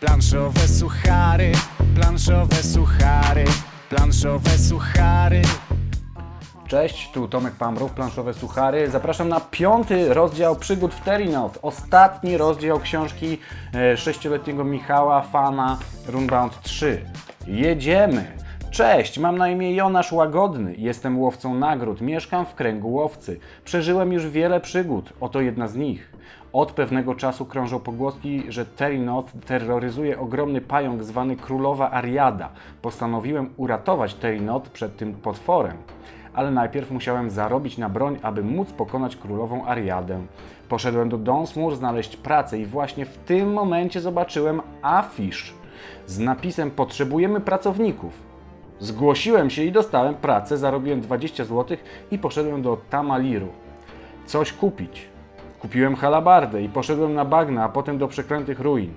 Planszowe suchary, planszowe suchary, planszowe suchary. Cześć, tu Tomek Pamrów, Planszowe Suchary. Zapraszam na piąty rozdział przygód w Terinow. Ostatni rozdział książki e, sześcioletniego Michała Fana Runbound 3. Jedziemy! Cześć, mam na imię Jonasz Łagodny, jestem łowcą nagród, mieszkam w kręgu łowcy. Przeżyłem już wiele przygód, oto jedna z nich. Od pewnego czasu krążą pogłoski, że Terinoth terroryzuje ogromny pająk zwany Królowa Ariada. Postanowiłem uratować Terinoth przed tym potworem ale najpierw musiałem zarobić na broń, aby móc pokonać królową Ariadę. Poszedłem do Donsmur znaleźć pracę i właśnie w tym momencie zobaczyłem afisz z napisem Potrzebujemy pracowników. Zgłosiłem się i dostałem pracę, zarobiłem 20 zł i poszedłem do Tamaliru. Coś kupić. Kupiłem halabardę i poszedłem na bagna, a potem do przeklętych ruin.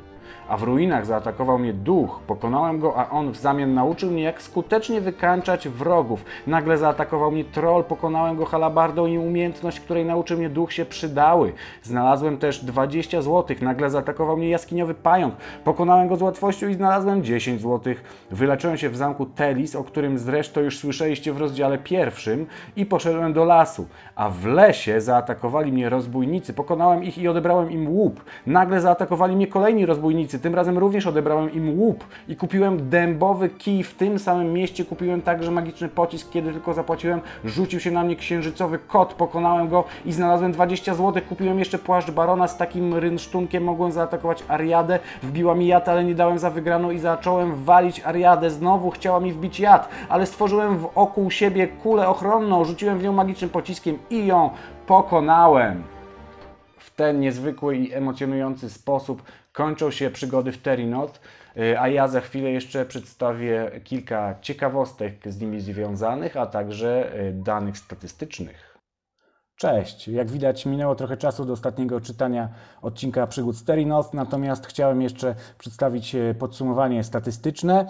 A w ruinach zaatakował mnie duch. Pokonałem go, a on w zamian nauczył mnie, jak skutecznie wykańczać wrogów. Nagle zaatakował mnie troll, pokonałem go halabardą i umiejętność, której nauczył mnie duch, się przydały. Znalazłem też 20 zł. Nagle zaatakował mnie jaskiniowy pająk. Pokonałem go z łatwością i znalazłem 10 zł. Wyleczyłem się w zamku Telis, o którym zresztą już słyszeliście w rozdziale pierwszym, i poszedłem do lasu. A w lesie zaatakowali mnie rozbójnicy. Pokonałem ich i odebrałem im łup. Nagle zaatakowali mnie kolejni rozbójnicy. Tym razem również odebrałem im łup i kupiłem dębowy kij. W tym samym mieście kupiłem także magiczny pocisk. Kiedy tylko zapłaciłem, rzucił się na mnie księżycowy kot. Pokonałem go i znalazłem 20 zł. Kupiłem jeszcze płaszcz barona z takim rynsztunkiem. Mogłem zaatakować Ariadę. Wbiła mi jad, ale nie dałem za wygraną i zacząłem walić Ariadę. Znowu chciała mi wbić jad, ale stworzyłem wokół siebie kulę ochronną. Rzuciłem w nią magicznym pociskiem i ją pokonałem. W ten niezwykły i emocjonujący sposób kończą się przygody w Terinoth, y, a ja za chwilę jeszcze przedstawię kilka ciekawostek z nimi związanych, a także y, danych statystycznych. Cześć, jak widać minęło trochę czasu do ostatniego czytania odcinka Przygód z Terinoth, natomiast chciałem jeszcze przedstawić e, podsumowanie statystyczne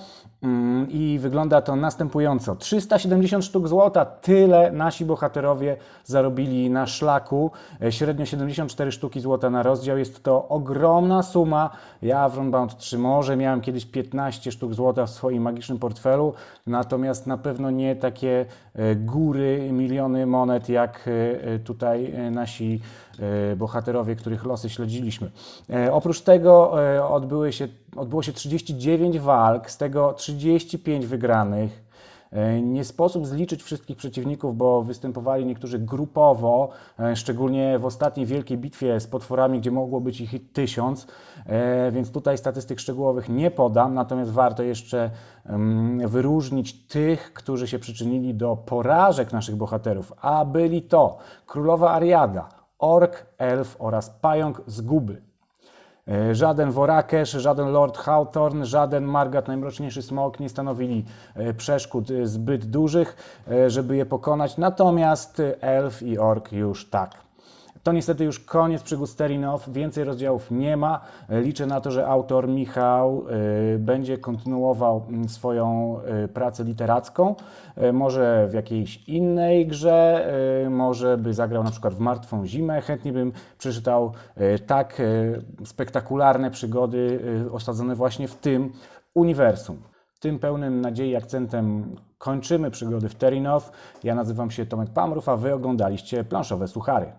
i wygląda to następująco. 370 sztuk złota, tyle nasi bohaterowie zarobili na szlaku, E, średnio 74 sztuki złota na rozdział, jest to ogromna suma. Ja w Runbound 3 może miałem kiedyś 15 sztuk złota w swoim magicznym portfelu, natomiast na pewno nie takie e, góry, miliony monet jak e, tutaj nasi bohaterowie, których losy śledziliśmy. Oprócz tego odbyły się, odbyło się 39 walk, z tego 35 wygranych. E, Nie sposób zliczyć wszystkich przeciwników, bo występowali niektórzy grupowo, e, szczególnie w ostatniej wielkiej bitwie z potworami, gdzie mogło być ich tysiąc, e, więc tutaj statystyk szczegółowych nie podam, natomiast warto jeszcze em, wyróżnić tych, którzy się przyczynili do porażek naszych bohaterów, a byli to Królowa Ariada, Ork, Elf oraz Pająk Zguby. E, Żaden Worakesz, żaden Lord Hawthorne, żaden Margat, najmroczniejszy smok nie stanowili e, przeszkód e, zbyt dużych, e, żeby je pokonać. Natomiast e, Elf i Ork już tak. To niestety już koniec przygód Sterinow. Więcej rozdziałów nie ma. Liczę na to, że autor Michał e, będzie kontynuował mm, swoją e, pracę literacką. E, Może w jakiejś innej grze, może by zagrał na przykład w Martwą Zimę. Chętnie bym przeczytał tak spektakularne przygody osadzone właśnie w tym uniwersum. Tym pełnym nadziei akcentem kończymy przygody w Terinow. Ja nazywam się Tomek Pamrów, a Wy oglądaliście Planszowe Suchary.